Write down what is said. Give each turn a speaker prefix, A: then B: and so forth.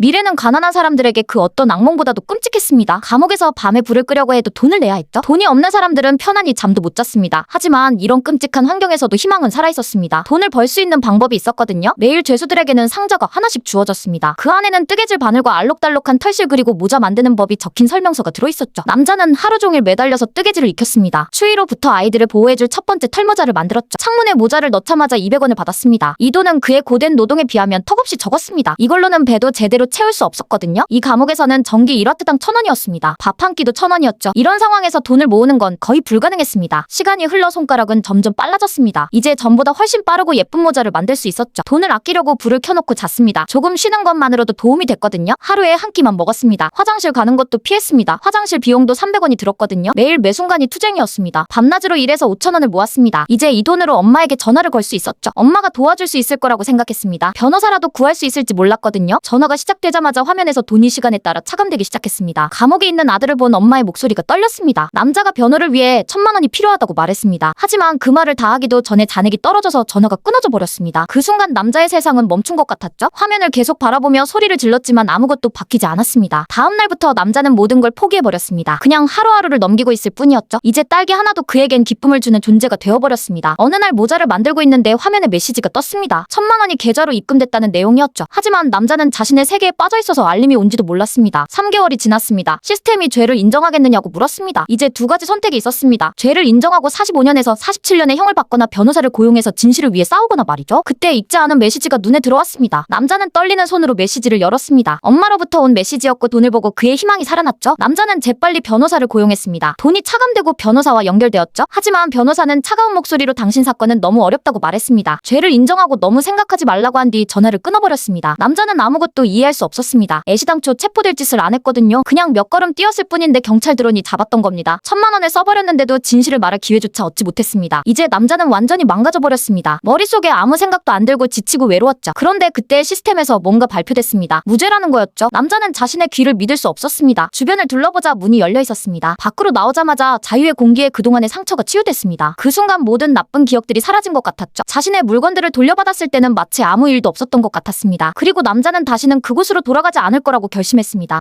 A: 미래는 가난한 사람들에게 그 어떤 악몽보다도 끔찍했습니다. 감옥에서 밤에 불을 끄려고 해도 돈을 내야 했죠. 돈이 없는 사람들은 편안히 잠도 못 잤습니다. 하지만 이런 끔찍한 환경에서도 희망은 살아있었습니다. 돈을 벌 수 있는 방법이 있었거든요. 매일 죄수들에게는 상자가 하나씩 주어졌습니다. 그 안에는 뜨개질 바늘과 알록달록한 털실 그리고 모자 만드는 법이 적힌 설명서가 들어있었죠. 남자는 하루 종일 매달려서 뜨개질을 익혔습니다. 추위로부터 아이들을 보호해줄 첫 번째 털모자를 만들었죠. 창문에 모자를 넣자마자 200원을 받았습니다. 이 돈은 그의 고된 노동에 비하면 턱없이 적었습니다. 이걸로는 배도 제대로 채울 수 없었거든요. 이 감옥에서는 전기 1와트당 1000원이었습니다. 밥 한 끼도 1000원이었죠. 이런 상황에서 돈을 모으는 건 거의 불가능했습니다. 시간이 흘러 손가락은 점점 빨라졌습니다. 이제 전보다 훨씬 빠르고 예쁜 모자를 만들 수 있었죠. 돈을 아끼려고 불을 켜놓고 잤습니다. 조금 쉬는 것만으로도 도움이 됐거든요. 하루에 한 끼만 먹었습니다. 화장실 가는 것도 피했습니다. 화장실 비용도 300원이 들었거든요. 매일 매 순간이 투쟁이었습니다. 밤낮으로 일해서 5천원을 모았습니다. 이제 이 돈으로 엄마에게 전화를 걸 수 있었죠. 엄마가 도와줄 수 있을 거라고 생각했습니다. 변호사라도 구할 수 있을지 몰랐거든요. 전화가 시작 되자마자 화면에서 돈이 시간에 따라 차감되기 시작했습니다. 감옥에 있는 아들을 본 엄마의 목소리가 떨렸습니다. 남자가 변호를 위해 천만 원이 필요하다고 말했습니다. 하지만 그 말을 다 하기도 전에 잔액이 떨어져서 전화가 끊어져 버렸습니다. 그 순간 남자의 세상은 멈춘 것 같았죠. 화면을 계속 바라보며 소리를 질렀지만 아무것도 바뀌지 않았습니다. 다음 날부터 남자는 모든 걸 포기해 버렸습니다. 그냥 하루하루를 넘기고 있을 뿐이었죠. 이제 딸기 하나도 그에겐 기쁨을 주는 존재가 되어버렸습니다. 어느 날 모자를 만들고 있는데 화면에 메시지가 떴습니다. 천만 원이 계좌로 입금됐다는 내용이었죠. 하지만 남자는 자신의 세계에 빠져 있어서 알림이 온지도 몰랐습니다. 3개월이 지났습니다. 시스템이 죄를 인정하겠느냐고 물었습니다. 이제 두 가지 선택이 있었습니다. 죄를 인정하고 45년에서 47년의 형을 받거나 변호사를 고용해서 진실을 위해 싸우거나 말이죠. 그때 읽지 않은 메시지가 눈에 들어왔습니다. 남자는 떨리는 손으로 메시지를 열었습니다. 엄마로부터 온 메시지였고 돈을 보고 그의 희망이 살아났죠. 남자는 재빨리 변호사를 고용했습니다. 돈이 차감되고 변호사와 연결되었죠. 하지만 변호사는 차가운 목소리로 당신 사건은 너무 어렵다고 말했습니다. 죄를 인정하고 너무 생각하지 말라고 한 뒤 전화를 끊어버렸습니다. 남자는 아무것도 이해할 수 없었습니다. 애시당초 체포될 짓을 안 했거든요. 그냥 몇 걸음 뛰었을 뿐인데 경찰 드론이 잡았던 겁니다. 천만 원을 써버렸는데도 진실을 말할 기회조차 얻지 못했습니다. 이제 남자는 완전히 망가져 버렸습니다. 머릿속에 아무 생각도 안 들고 지치고 외로웠죠. 그런데 그때 시스템에서 뭔가 발표됐습니다. 무죄라는 거였죠. 남자는 자신의 귀를 믿을 수 없었습니다. 주변을 둘러보자 문이 열려 있었습니다. 밖으로 나오자마자 자유의 공기에 그동안의 상처가 치유됐습니다. 그 순간 모든 나쁜 기억들이 사라진 것 같았죠. 자신의 물건들을 돌려받았을 때는 마치 아무 일도 없었던 것 같았습니다. 그리고 남자는 다시는 그 곳으로 돌아가지 않을 거라고 결심했습니다.